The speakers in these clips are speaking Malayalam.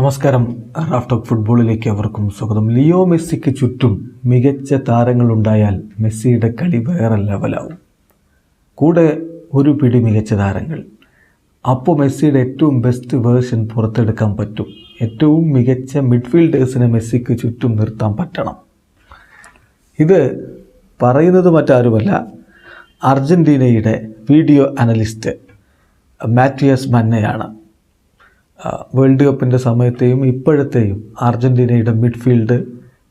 നമസ്കാരം. റാഫ് ടോക്ക് ഫുട്ബോളിലേക്ക് അവർക്കും സ്വാഗതം. ലിയോ മെസ്സിക്ക് ചുറ്റും മികച്ച താരങ്ങളുണ്ടായാൽ മെസ്സിയുടെ കളി വേറെ ലെവലാവും. കൂടെ ഒരു പിടി മികച്ച താരങ്ങൾ. അപ്പോൾ മെസ്സിയുടെ ഏറ്റവും ബെസ്റ്റ് വേർഷൻ പുറത്തെടുക്കാൻ പറ്റും. ഏറ്റവും മികച്ച മിഡ്ഫീൽഡേഴ്സിനെ മെസ്സിക്ക് ചുറ്റും നിർത്താൻ പറ്റണം. ഇത് പറയുന്നത് മറ്റാരുമല്ല അർജന്റീനയുടെ വീഡിയോ അനലിസ്റ്റ് മാറ്റിയസ് മന്നയാണ്. വേൾഡ് കപ്പിന്റെ സമയത്തെയും ഇപ്പോഴത്തെയും അർജന്റീനയുടെ മിഡ്ഫീൽഡ്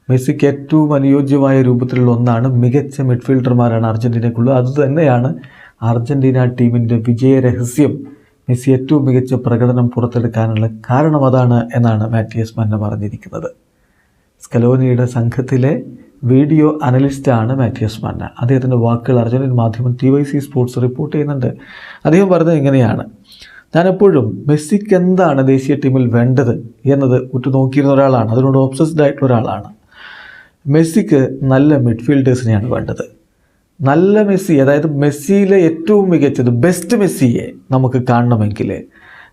മെസ്സിക്ക് ഏറ്റവും അനുയോജ്യമായ രൂപത്തിലുള്ള ഒന്നാണ് മികച്ച മിഡ്ഫീൽഡർമാരാണ് അർജന്റീനയ്ക്കുള്ളത് അതുതന്നെയാണ് അർജന്റീന ടീമിന്റെ വിജയ രഹസ്യം. മെസ്സി ഏറ്റവും മികച്ച പ്രകടനം പുറത്തെടുക്കാനുള്ള കാരണം അതാണ് എന്നാണ് മാറ്റിയസ് മന്ന പറഞ്ഞിരിക്കുന്നത്. സ്കലോനിയുടെ സംഘത്തിലെ വീഡിയോ അനലിസ്റ്റാണ് മാറ്റിയസ് മന്ന. അദ്ദേഹത്തിന്റെ വാക്കുകൾ അർജന്റീൻ മാധ്യമം T Y C sports report ചെയ്യുന്നുണ്ട്. അദ്ദേഹം പറഞ്ഞത് ഇങ്ങനെയാണ്. ഞാനെപ്പോഴും മെസ്സിക്ക് എന്താണ് ദേശീയ ടീമിൽ വേണ്ടത് എന്നത് ഉറ്റുനോക്കിയിരുന്ന ഒരാളാണ്. അതിനോട് ഒബ്സസ്ഡ് ആയിട്ടുള്ള ഒരാളാണ്. മെസ്സിക്ക് നല്ല മിഡ്ഫീൽഡേഴ്സിനെയാണ് വേണ്ടത്. നല്ല മെസ്സി അതായത് മെസ്സിയിലെ ഏറ്റവും മികച്ചത് ബെസ്റ്റ് മെസ്സിയെ നമുക്ക് കാണണമെങ്കിൽ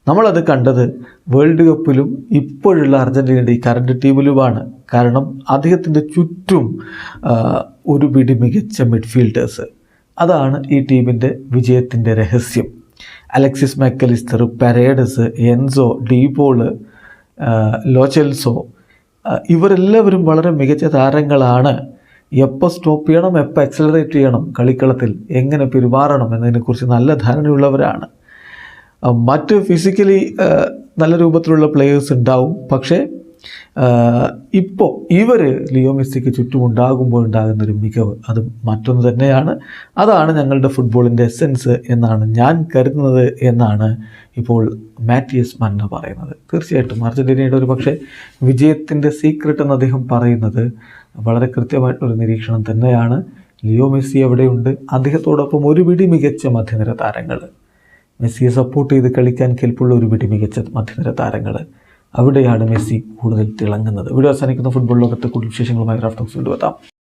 നമ്മളത് കണ്ടത് വേൾഡ് കപ്പിലും ഇപ്പോഴുള്ള അർജന്റീനയുടെ ഈ കറണ്ട് ടീമിലുമാണ് കാരണം അദ്ദേഹത്തിന്റെ ചുറ്റും ഒരു പിടി മികച്ച മിഡ്ഫീൽഡേഴ്സ് അതാണ് ഈ ടീമിന്റെ വിജയത്തിന്റെ രഹസ്യം. Alexis Mac Allister Paredes Enzo De Paul Lo Celso ഇവരെല്ലാവരും വളരെ മികച്ച താരങ്ങളാണ്. എപ്പോൾ സ്റ്റോപ്പ് ചെയ്യണം എപ്പോൾ എക്സലറേറ്റ് ചെയ്യണം കളിക്കളത്തിൽ എങ്ങനെ പെരുമാറണം എന്നതിനെക്കുറിച്ച് നല്ല ധാരണയുള്ളവരാണ്. മറ്റ് ഫിസിക്കലി നല്ല രൂപത്തിലുള്ള പ്ലേയേഴ്സ് ഉണ്ടാവും. പക്ഷേ ഇപ്പോൾ ഇവർ ലിയോ മെസ്സിക്ക് ഉണ്ടാകുന്ന ഒരു മികവ് അത് മറ്റൊന്ന് തന്നെയാണ്. അതാണ് ഞങ്ങളുടെ ഫുട്ബോളിന്റെ എസെൻസ് എന്നാണ് ഞാൻ കരുതുന്നത് എന്നാണ് ഇപ്പോൾ മാറ്റിയസ് മന്ന പറയുന്നത്. തീർച്ചയായിട്ടും അർജന്റീനയുടെ ഒരു പക്ഷേ വിജയത്തിന്റെ സീക്രട്ട് എന്ന് അദ്ദേഹം പറയുന്നത് വളരെ കൃത്യമായിട്ടൊരു നിരീക്ഷണം തന്നെയാണ്. ലിയോ മെസ്സി എവിടെയുണ്ട് അദ്ദേഹത്തോടൊപ്പം ഒരു പിടി മികച്ച മധ്യനിര താരങ്ങൾ മെസ്സിയെ സപ്പോർട്ട് ചെയ്ത് കളിക്കാൻ കെൽപ്പുള്ള ഒരു പിടി മികച്ച മധ്യനിര താരങ്ങൾ അവിടെയാണ് മെസ്സി കൂടുതൽ തിളങ്ങുന്നത്. ഇവിടെ അവസാനിക്കുന്ന. ഫുട്ബോൾ ലോകത്തെ കൂടുതൽ വിശേഷങ്ങളുമായി റാഫ്റ്റോക്സ് കൊണ്ടുവെത്താം